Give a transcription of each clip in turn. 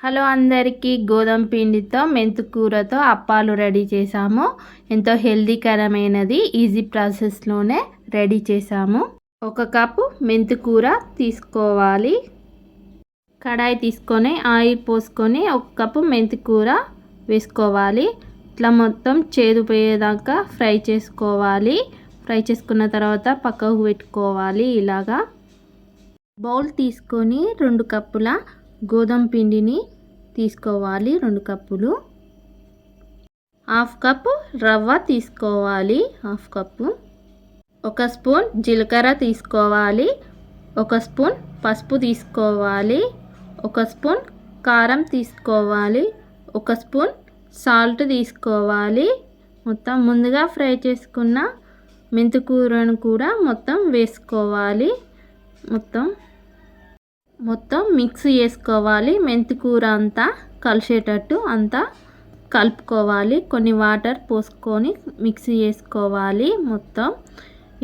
Hello అందరికీ గోధుమ పిండితో మెంతుకూరతో అప్పాలు రెడీ చేసాము ఎంతో హెల్దీకరమైనది ఈజీ ప్రాసెస్లోనే రెడీ చేసాము ఒక కప్పు మెంతుకూర తీసుకోవాలి. కడాయి తీసుకొని ఆయిల్ పోసుకొని ఒక కప్పు మెంతికూర వేసుకోవాలి. ఇట్లా మొత్తం చేదు పోయేదాకా ఫ్రై చేసుకోవాలి. ఫ్రై చేసుకున్న తర్వాత పక్కకు పెట్టుకోవాలి ఇలాగా. బౌల్ తీసుకొని రెండు కప్పుల గోధుమ పిండిని తీసుకోవాలి రెండు కప్పులు. హాఫ్ కప్పు రవ్వ తీసుకోవాలి హాఫ్ కప్పు. ఒక స్పూన్ జీలకర్ర తీసుకోవాలి ఒక స్పూన్ పసుపు తీసుకోవాలి ఒక స్పూన్ కారం తీసుకోవాలి ఒక స్పూన్ సాల్ట్ తీసుకోవాలి. మొత్తం ముందుగా ఫ్రై చేసుకున్న మెంతికూరను కూడా మొత్తం వేసుకోవాలి. మొత్తం మొత్తం మిక్స్ చేసుకోవాలి. మెంతి కూర అంతా కలిసేటట్టు అంతా కలుపుకోవాలి. కొన్ని వాటర్ పోసుకొని మిక్స్ చేసుకోవాలి మొత్తం.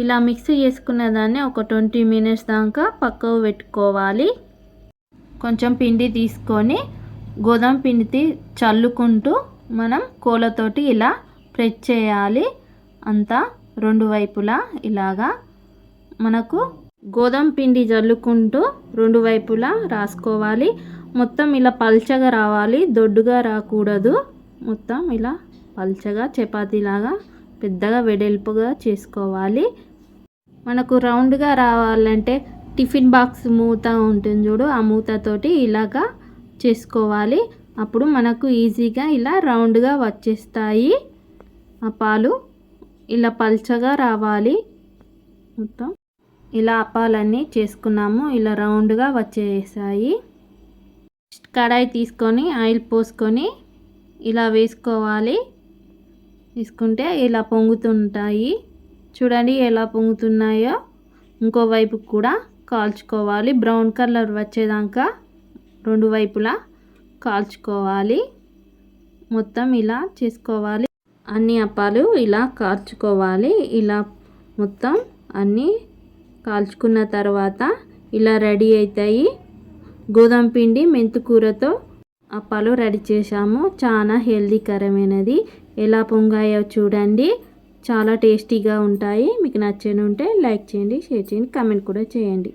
ఇలా మిక్స్ చేసుకున్న దాన్ని ఒక ట్వంటీ మినిట్స్ దాకా పక్కకు పెట్టుకోవాలి. కొంచెం పిండి తీసుకొని గోధుమ పిండి చల్లుకుంటూ మనం కోలతోటి ఇలా ప్రెస్ చేయాలి. అంతా రెండు వైపులా ఇలాగా మనకు గోధుమ పిండి జల్లుకుంటూ రెండు వైపులా రాసుకోవాలి. మొత్తం ఇలా పల్చగా రావాలి. దొడ్డుగా రాకూడదు. మొత్తం ఇలా పల్చగా చపాతీలాగా పెద్దగా వెడల్పుగా చేసుకోవాలి. మనకు రౌండ్గా రావాలంటే టిఫిన్ బాక్స్ మూత ఉంటుంది చూడు ఆ మూతతోటి ఇలాగా చేసుకోవాలి. అప్పుడు మనకు ఈజీగా ఇలా రౌండ్గా వచ్చేస్తాయి. ఆ పాలు ఇలా పల్చగా రావాలి. మొత్తం ఇలా అప్పాలన్నీ చేసుకున్నాము. ఇలా రౌండ్గా వచ్చేసాయి. కడాయి తీసుకొని ఆయిల్ పోసుకొని ఇలా వేసుకోవాలి. తీసుకుంటే ఇలా పొంగుతుంటాయి. చూడండి ఎలా పొంగుతున్నాయో. ఇంకో వైపు కూడా కాల్చుకోవాలి. బ్రౌన్ కలర్ వచ్చేదాకా రెండు వైపులా కాల్చుకోవాలి. మొత్తం ఇలా చేసుకోవాలి. అన్ని అప్పాలు ఇలా కాల్చుకోవాలి. ఇలా మొత్తం అన్నీ కాల్చుకున్న తర్వాత ఇలా రెడీ అవుతాయి గోధుమ పిండి మెంతుకూరతో అప్పాలు రెడీ చేశాము. చాలా హెల్దీకరమైనది. ఎలా పొంగాయో చూడండి. చాలా టేస్టీగా ఉంటాయి. మీకు నచ్చని ఉంటే లైక్ చేయండి షేర్ చేయండి కామెంట్ కూడా చేయండి.